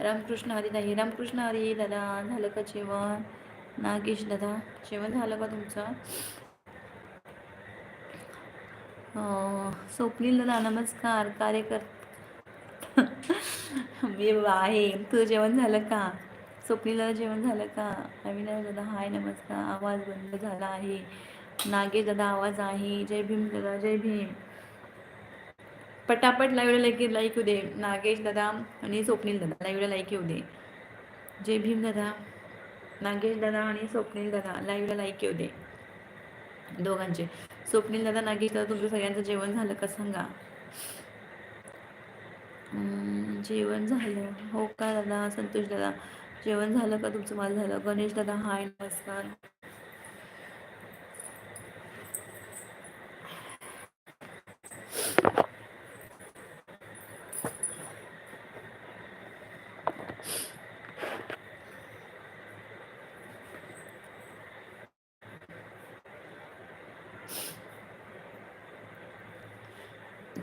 रामकृष्ण हरी ताई रामकृष्ण हरी दादा झालं का जेवण? नागेश दादा जेवण झालं का तुमचं? स्वप्नील दादा नमस्कार कार्यकर मी आहे. तुझं जेवण झालं का? स्वप्नील दादा जेवण झालं का? अविनाश दादा हाय नमस्कार. आवाज बंद झाला आहे. नागेश दादा आवाज आहे. जय भीम दादा जय भीम. पटापट लाईव्हला लाईक लाईक येऊ दे. नागेश दादा आणि स्वप्नील दादा लाईव्हला लाईक येऊ दे. जय भीम दादा नागेश दादा आणि स्वप्नील दादा लाईव्हला लाईक येऊ दे. दोघांचे. स्वप्नील दादा नागेश दादा तुमचं सगळ्यांचं जेवण झालं का सांगा? जेवण झालं. हो का दादा? संतोष दादा जेवण झालं का तुमचं? माझं झालं. गणेश दादा हाय नमस्कार.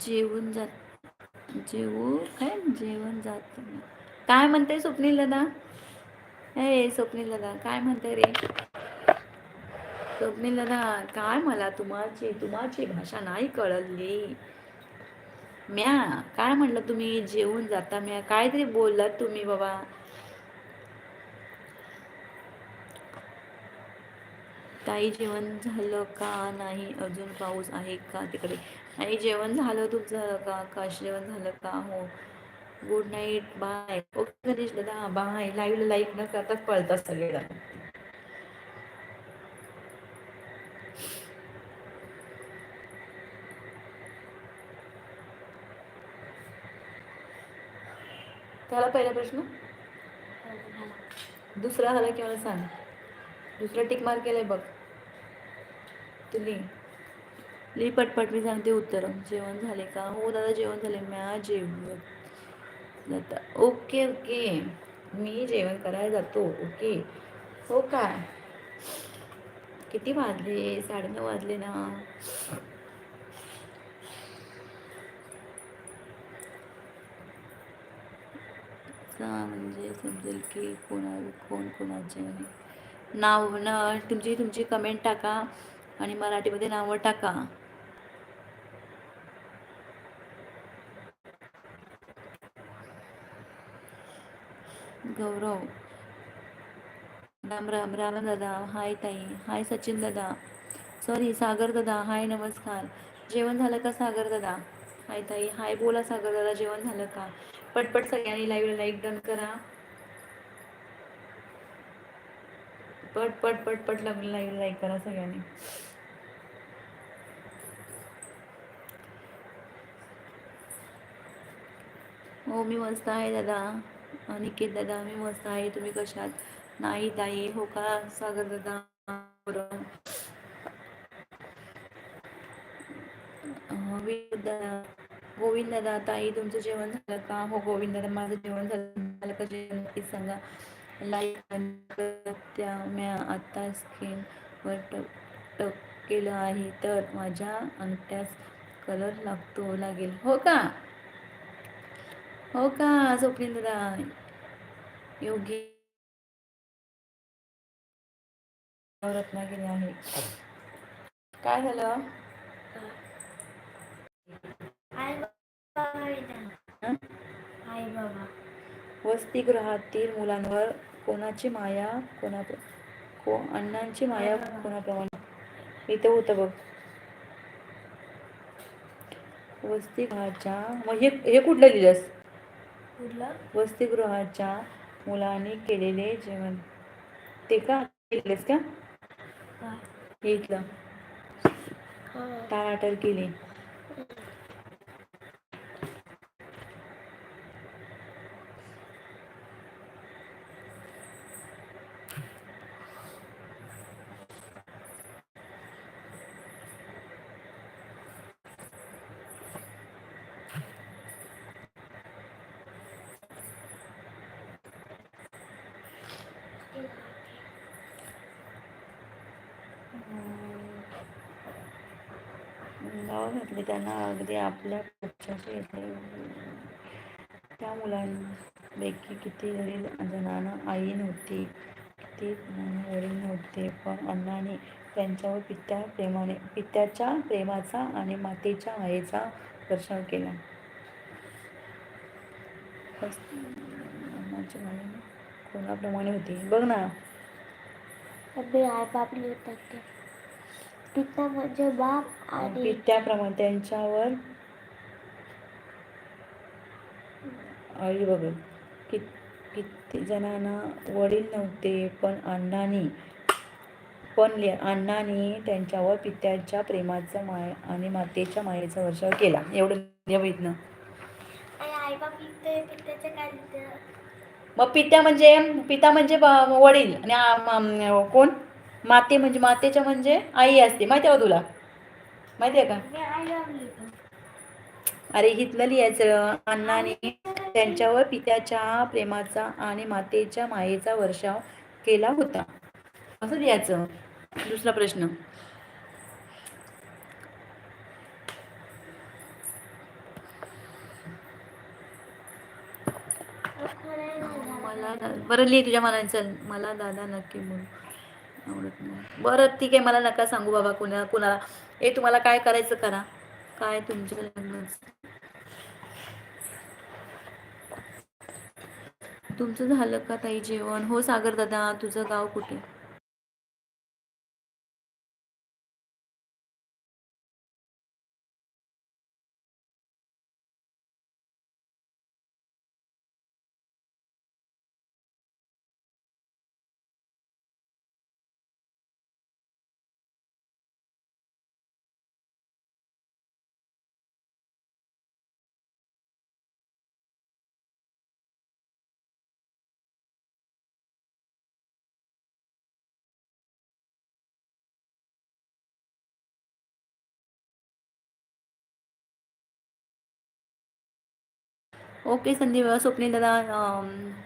जेवून जात जेवू काय? जेवण जात. काय म्हणते स्वप्नील दादा हे स्वप्नील दादा काय म्हणते रे? स्वप्नील दादा काय मला तुम्हाची तुम्हाची भाषा नाही कळली. म्या काय म्हणलं तुम्ही? जेवून जाता म्या. काहीतरी बोललात तुम्ही बाबा. ताई जेवण झालं का नाही? अजून पाऊस आहे का तिकडे? आणि जेवण झालं तुमचं झालं का आकाश जेवण झालं का? हो. Good night bye okay Ganesh दादा बाय लाईव्ह लाईक न करताच पळतात सगळेजण. त्याला पहिला प्रश्न? दुसरा झाला की मला सांग. दुसरा टिक मार्क केलाय बघ. तुम्ही. ली पटपट मी सांगते उत्तर. जेवण झाले का? हो दादा जेवण झाले. म्या जेवण आता ओके ओके. मी जेवण करायला जातो. ओके. हो काय किती वाजले? साडेनऊ वाजले ना. म्हणजे समजेल की कोणा कोण कोणाचे? नाव ना तुमची तुमची कमेंट टाका आणि मराठीमध्ये नावं टाका. गौरव. राम राम राम दादा हाय ताई हाय सचिन दादा. सॉरी सागर दादा हाय नमस्कार. जेवण झालं का सागर दादा? हाय ताई हाय बोला सागर दादा जेवण झालं का? पटपट सगळ्यांनी लाईव्ह लाईक डन करा. पट पट पट पट लाईव्ह लाईक करा सगळ्यांनी. हो मी मस्त आहे दादा. अनिकेत दादा मी मस्त आहे. तुम्ही कशात? नाही ताई. हो का सागर दादा गोविंद दादा ताई तुमचं जेवण झालं का? हो गोविंद दादा माझं जेवण झालं. का जेवण नक्कीच सांगा. लाईक त्या म्या आता स्क्रीनवर टक टक केलं आहे तर माझ्या अंगठ्यास कलर लागतो लागेल. हो का? हो का? स्वप्नील दादा योगी. रत्नागिरी आहे. काय झालं? वसतिगृहातील मुलांवर कोणाची माया कोणा को अण्णांची माया कोणाप्रमाणे? इथं होतं बघ. वसतिगृहाच्या मग हे हे कुठलं लिहिलंस? कुठलं वसतिगृहाच्या मुलांनी केलेले जेवण. ते का लिहिलंस का? इथलं. टाळाटाळ केली. अंगावर घातले त्यांना अगदी आपल्या पक्षाशी येते. त्या मुलांपैकी किती वडील जणांना आई नव्हती किती वडील नव्हते पण अण्णाने त्यांच्यावर पित्या प्रेमाने पित्याच्या प्रेमाचा आणि मातेच्या आईचा दर्शन केला. कोणाप्रमाणे होती? बघ ना. आई बाप होतात ते. पिता म्हणजे बाप आणि पित्याप्रमाणे त्यांच्यावर. आई बघ कि किती जणांना वडील नव्हते पण अण्णांनी पण अण्णांनी त्यांच्यावर पित्याच्या प्रेमाचा माय आणि मातेच्या मायेचा वर्षाव केला. एवढं लिहितं मग पित्या म्हणजे पिता म्हणजे वडील. आणि कोण? माते म्हणजे मातेच्या म्हणजे आई असते. माहिती आहे का तुला? माहिती आहे का? अरे हितलं लिहायचं. अण्णाने त्यांच्यावर पित्याच्या प्रेमाचा आणि मातेच्या मायेचा वर्षाव केला होता. असं लिहायचं. दुसरा प्रश्न. मला बरं लिहि तुझ्या मनाने. चल. मला दादा नक्की म्हणून आवडत नाही. बरं ठीक आहे. मला नका सांगू बाबा कुणा कुणाला. ए तुम्हाला काय करायचं करा. काय तुमच्या लग्नाचं? तुमचं झालं का ताई जेवण? हो सागर दादा तुझं गाव कुठे? ओके संदीप स्वप्नील दादा रोहिणीताई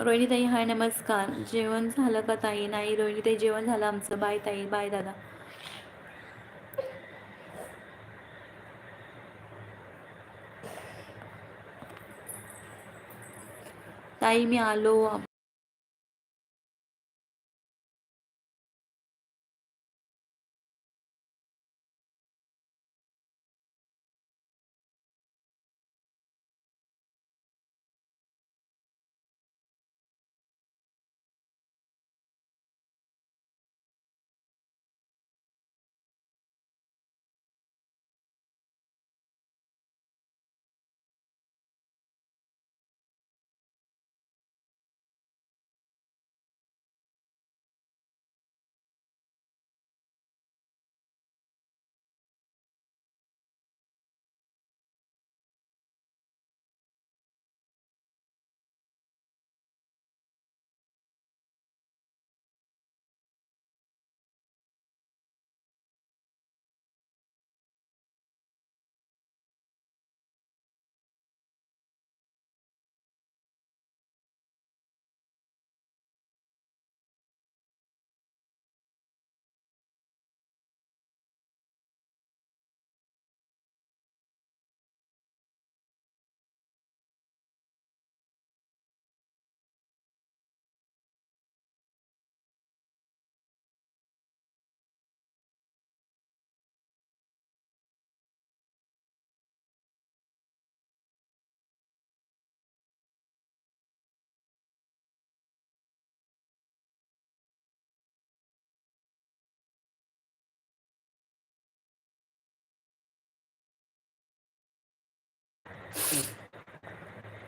रोहिणी ताई हाय नमस्कार. जेवण झालं का ताई? नाही रोहिणीताई जेवण झालं आमचं. बाय ताई बाय दादा. ताई मी आलो.